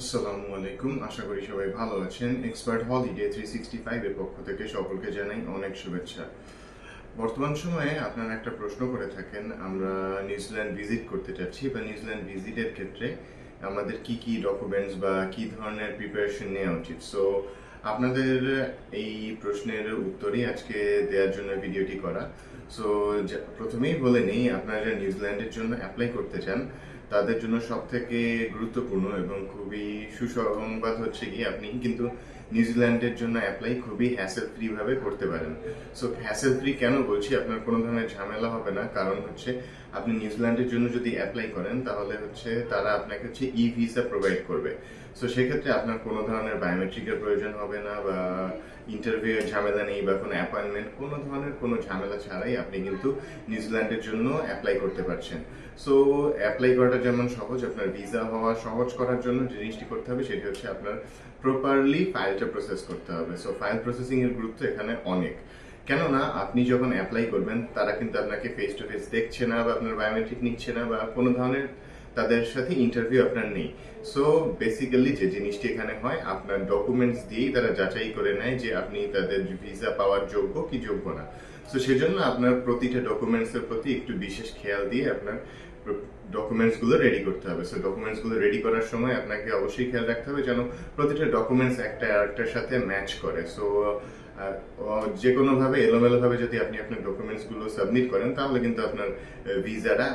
আসসালামু আলাইকুম, আশা করি সবাই ভালো আছেন। এক্সপার্ট হলিডে থ্রি সিক্সটি ফাইভের পক্ষ থেকে সকলকে জানাই অনেক শুভেচ্ছা। বর্তমান সময়ে আপনারা একটা প্রশ্ন করে থাকেন, আমরা নিউজিল্যান্ড ভিজিট করতে চাচ্ছি বা নিউজিল্যান্ড ভিজিটের ক্ষেত্রে আমাদের কি কি ডকুমেন্টস বা কি ধরনের প্রিপারেশন নেওয়া উচিত? সো আপনাদের এই প্রশ্নের উত্তরই আজকে দেওয়ার জন্য ভিডিওটি করা। সো প্রথমেই বলে নিই, আপনারা নিউজিল্যান্ডের জন্য অ্যাপ্লাই করতে চান। তাদের জন্য সব থেকে গুরুত্বপূর্ণ এবং খুবই সুসংবাদ হচ্ছে কি, আপনি কিন্তু নিউজিল্যান্ডের জন্য অ্যাপ্লাই খুবই হ্যাসেল ফ্রি ভাবে করতে পারেন। সো হ্যাসেল ফ্রি কেন বলছি? আপনার কোনো ধরনের ঝামেলা হবে না। কারণ হচ্ছে, আপনি নিউজিল্যান্ডের জন্য যদি অ্যাপ্লাই করেন, তাহলে হচ্ছে তারা আপনাকে হচ্ছে ই ভিসা প্রোভাইড করবে। সো সেক্ষেত্রে আপনার কোনো ধরনের বায়োমেট্রিকের প্রয়োজন হবে না বা ইন্টারভিউয়ের ঝামেলা নেই বা কোনো অ্যাপয়েন্টমেন্ট কোনো ধরনের কোনো ঝামেলা ছাড়াই আপনি কিন্তু নিউজিল্যান্ডের জন্য অ্যাপ্লাই করতে পারছেন। সো অ্যাপ্লাই করাটা যেমন সহজ, আপনার ভিসা হওয়া সহজ করার জন্য যে জিনিসটি করতে হবে সেটি হচ্ছে আপনার প্রপারলি ফাইলটা প্রসেস করতে হবে। সো ফাইল প্রসেসিং এর গুরুত্ব এখানে অনেক। কেননা, আপনি যখন অ্যাপ্লাই করবেন, তারা কিন্তু আপনাকে ফেস টু ফেস দেখছে না বা আপনার বায়োমেট্রিক নিচ্ছে না বা কোনো ধরনের তাদের সাথে ইন্টারভিউ আপনার নেই। সো বেসিক্যালি যে জিনিসটি এখানে হয়, আপনার ডকুমেন্টস দিয়েই তারা যাচাই করে নেয় যে আপনি তাদের ভিসা পাওয়ার যোগ্য কি যোগ্য না। সো সেজন্য আপনার প্রতিটা ডকুমেন্টস এর প্রতি একটু বিশেষ খেয়াল দিয়ে আপনার ডকুমেন্টসগুলো রেডি করতে হবে। সো ডকুমেন্টসগুলো রেডি করার সময় আপনাকে অবশ্যই খেয়াল রাখতে হবে যেন প্রতিটা ডকুমেন্টস একটা আরেকটার সাথে ম্যাচ করে। সো যে কোনোভাবে এলোমেলোভাবে যদি আপনি আপনার ডকুমেন্টসগুলো সাবমিট করেন, তাহলে কিন্তু আপনার ভিসাটা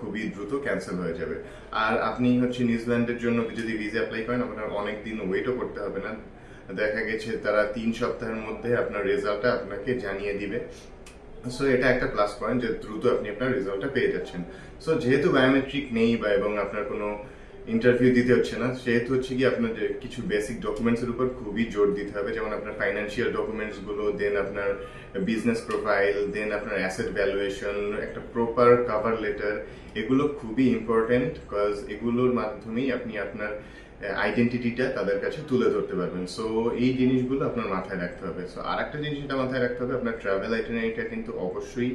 খুবই দ্রুত ক্যান্সেল হয়ে যাবে। আর আপনি হচ্ছে নিউজিল্যান্ডের জন্য যদি ভিসা অ্যাপ্লাই করেন, আপনার অনেক দিন ওয়েটও করতে হবে না। দেখা গেছে তারা তিন সপ্তাহের মধ্যে আপনার রেজাল্টটা আপনাকে জানিয়ে দিবে। সো এটা একটা প্লাস পয়েন্ট যে দ্রুত আপনি আপনার রেজাল্টটা পেয়ে যাচ্ছেন। সো যেহেতু বায়োমেট্রিক নেই বা এবং আপনার কোনো ইন্টারভিউ দিতে হচ্ছে না, সেহেতু হচ্ছে কি আপনার যে কিছু বেসিক ডকুমেন্টস এর উপর খুবই জোর দিতে হবে। যেমন আপনার ফাইন্যান্সিয়াল ডকুমেন্টসগুলো দেন আপনার বিজনেস প্রোফাইল দেন আপনার অ্যাসেট ভ্যালুয়েশন একটা প্রপার কাভার লেটার এগুলো খুবই ইম্পর্টেন্ট বিকজ এগুলোর মাধ্যমেই আপনি আপনার আইডেন্টিটিটা তাদের কাছে তুলে ধরতে পারবেন। সো এই জিনিসগুলো আপনার মাথায় রাখতে হবে। সো আর একটা জিনিস যেটা মাথায় রাখতে হবে, আপনার ট্রাভেল আইটেনারিটা কিন্তু অবশ্যই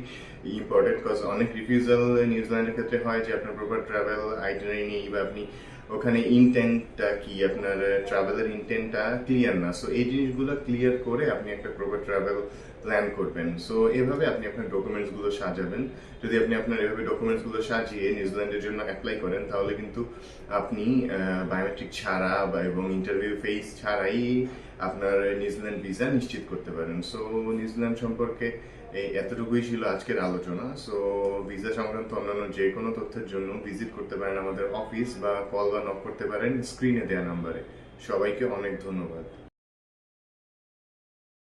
ইম্পর্টেন্ট বিকজ অনেক রিফিউজাল নিউজিল্যান্ডের ক্ষেত্রে হয় যে, আপনার প্রপার ট্রাভেল আইটেনারি নেই বা আপনি ওখানে ইনটেন্টটা কি? আপনার ট্রাভেলের ইনটেন্টটা ক্লিয়ার না। সো এই জিনিসগুলো ক্লিয়ার করে আপনি একটা প্রপার ট্রাভেল প্ল্যান করবেন। সো এভাবে আপনি আপনার ডকুমেন্টসগুলো সাজাবেন। যদি আপনি আপনার এভাবে ডকুমেন্টসগুলো সাজিয়ে নিউজিল্যান্ডের জন্য অ্যাপ্লাই করেন, তাহলে কিন্তু আপনি বায়োমেট্রিক ছাড়া বা এবং ইন্টারভিউ ফেস ছাড়াই আপনার নিউজিল্যান্ড ভিসা নিশ্চিত করতে পারেন। সো নিউজিল্যান্ড সম্পর্কে এই এতটুকুই ছিল আজকের আলোচনা। সো ভিসা সংক্রান্ত অন্যান্য যে কোনো তথ্যের জন্য ভিজিট করতে পারেন আমাদের অফিস বা কল বা নক করতে পারেন স্ক্রিনে দেওয়া নাম্বারে সবাইকে অনেক ধন্যবাদ।